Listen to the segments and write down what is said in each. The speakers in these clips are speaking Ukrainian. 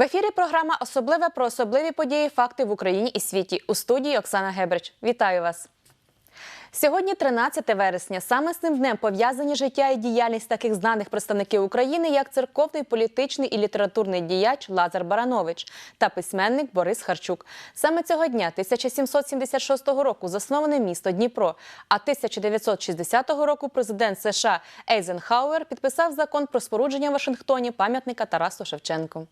В ефірі програма Особливе про особливі події, факти в Україні і світі. У студії Оксана Гебрич. Вітаю вас. Сьогодні 13 вересня. Саме з цим днем пов'язані життя і діяльність таких знаних представників України, як церковний, політичний і літературний діяч Лазар Баранович та письменник Борис Харчук. Саме цього дня, 1776 року, засноване місто Дніпро. А 1960 року президент США Ейзенхауер підписав закон про спорудження в Вашингтоні пам'ятника Тарасу Шевченку.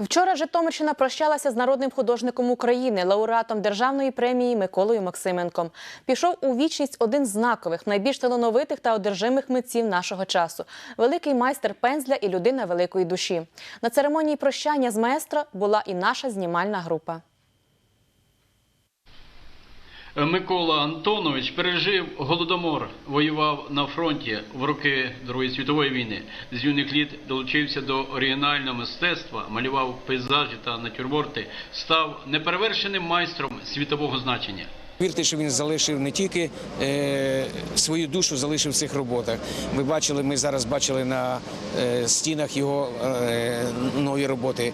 Вчора Житомирщина прощалася з народним художником України, лауреатом державної премії Миколою Максименком. Пішов у вічність один з знакових, найбільш талановитих та одержимих митців нашого часу великий майстер пензля і людина великої душі. На церемонії прощання з маестро була і наша знімальна група. Микола Антонович пережив голодомор, воював на фронті в роки Другої світової війни. З юних літ долучився до оригінального мистецтва, малював пейзажі та натюрморти, став неперевершеним майстром світового значення. Вірте, що він залишив не тільки е, свою душу, залишив в цих роботах. Ми бачили, ми зараз бачили на е, стінах його е, нові роботи.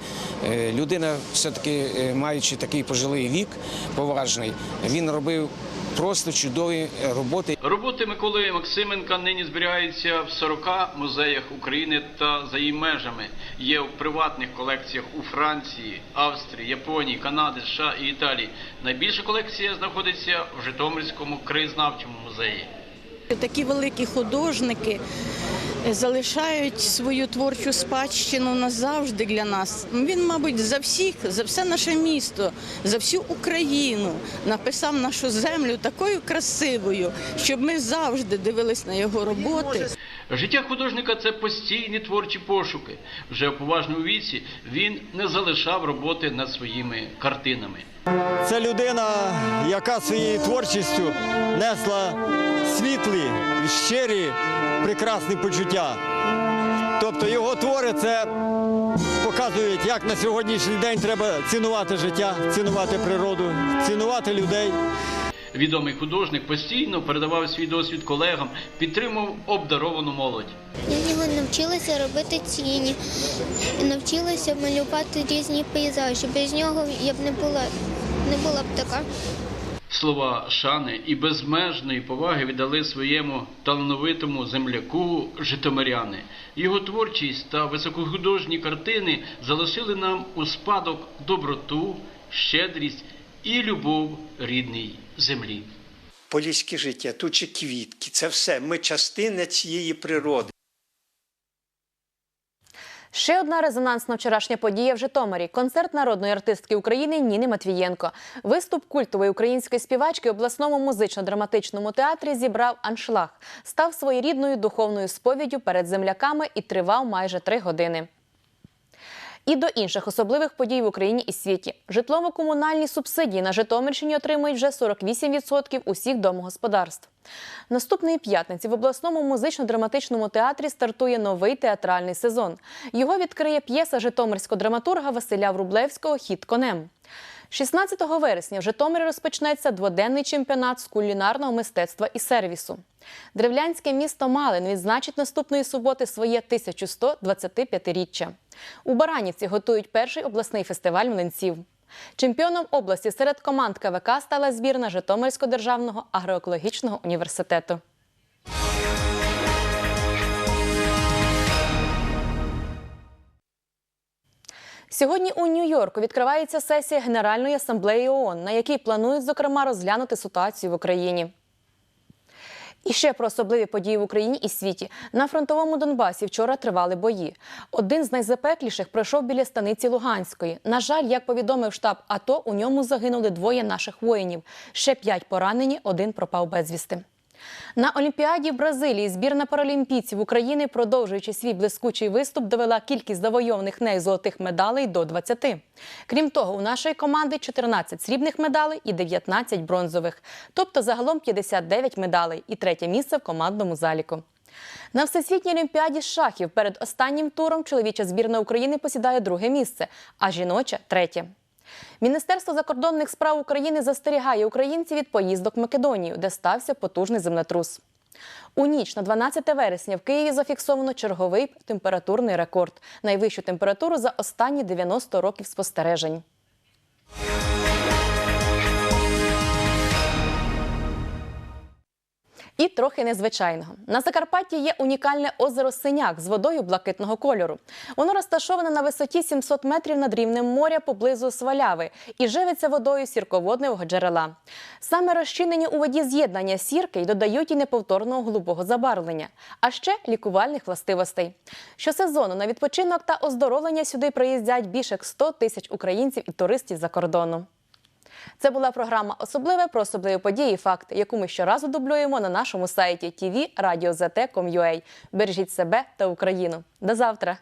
Людина, все-таки е, маючи такий пожилий вік, поважний, він робив просто чудові е, роботи. Роботи Миколи Максименка нині зберігаються в 40 музеях України та за її межами. Є в приватних колекціях у Франції, Австрії, Японії, Канади, США і Італії. Найбільша колекція знаходиться в Житомирському краєзнавчому музеї. Такі великі художники залишають свою творчу спадщину назавжди для нас. Він, мабуть, за всіх, за все наше місто, за всю Україну написав нашу землю такою красивою, щоб ми завжди дивились на його роботи. Життя художника це постійні творчі пошуки. Вже в поважному віці він не залишав роботи над своїми картинами. Це людина, яка своєю творчістю несла світлі, щирі, прекрасні почуття. Тобто його твори це показують, як на сьогоднішній день треба цінувати життя, цінувати природу, цінувати людей. Відомий художник постійно передавав свій досвід колегам, підтримував обдаровану молодь. Я в нього навчилася робити тіні, навчилася малювати різні пейзажі. Без нього я б не була, не була б така. Слова шани і безмежної поваги віддали своєму талановитому земляку житомиряни. Його творчість та високохудожні картини залишили нам у спадок доброту, щедрість і любов рідній землі. поліське життя, тут же квітки, це все. Ми частина цієї природи. Ще одна резонансна вчорашня подія в Житомирі концерт народної артистки України Ніни Матвієнко. Виступ культової української співачки в обласному музично-драматичному театрі зібрав аншлаг, став своєрідною духовною сповіддю перед земляками і тривав майже три години. І до інших особливих подій в Україні і світі. Житлово-комунальні субсидії на Житомирщині отримують вже 48% усіх домогосподарств. Наступної п'ятниці в обласному музично-драматичному театрі стартує новий театральний сезон. Його відкриє п'єса житомирського драматурга Василя Врублевського Хід конем. 16 вересня в Житомирі розпочнеться дводенний чемпіонат з кулінарного мистецтва і сервісу. Древлянське місто Малин відзначить наступної суботи своє 1125-річчя. У Баранівці готують перший обласний фестиваль млинців. Чемпіоном області серед команд КВК стала збірна Житомирського державного агроекологічного університету. Сьогодні у Нью-Йорку відкривається сесія Генеральної асамблеї ООН, на якій планують, зокрема, розглянути ситуацію в Україні. І ще про особливі події в Україні і світі. На фронтовому Донбасі вчора тривали бої. Один з найзапекліших пройшов біля станиці Луганської. На жаль, як повідомив штаб АТО, у ньому загинули двоє наших воїнів. Ще п'ять поранені, один пропав безвісти. На Олімпіаді в Бразилії збірна паралімпійців України, продовжуючи свій блискучий виступ, довела кількість завойованих нею золотих медалей до 20. Крім того, у нашої команди 14 срібних медалей і 19 бронзових, тобто загалом 59 медалей і третє місце в командному заліку. На всесвітній олімпіаді шахів перед останнім туром чоловіча збірна України посідає друге місце, а жіноча третє. Міністерство закордонних справ України застерігає українців від поїздок в Македонію, де стався потужний землетрус. У ніч на 12 вересня в Києві зафіксовано черговий температурний рекорд найвищу температуру за останні 90 років спостережень. І трохи незвичайного. На Закарпатті є унікальне озеро Синяк з водою блакитного кольору. Воно розташоване на висоті 700 метрів над рівнем моря поблизу Сваляви і живиться водою сірководного джерела. Саме розчинені у воді з'єднання сірки й додають і неповторного голубого забарвлення, а ще лікувальних властивостей. Щосезону на відпочинок та оздоровлення сюди приїздять більше як 100 тисяч українців і туристів за кордону. Це була програма Особливе про особливі події і факти, яку ми щоразу дублюємо на нашому сайті tvradio.zt.com.ua. Бережіть себе та Україну. До завтра!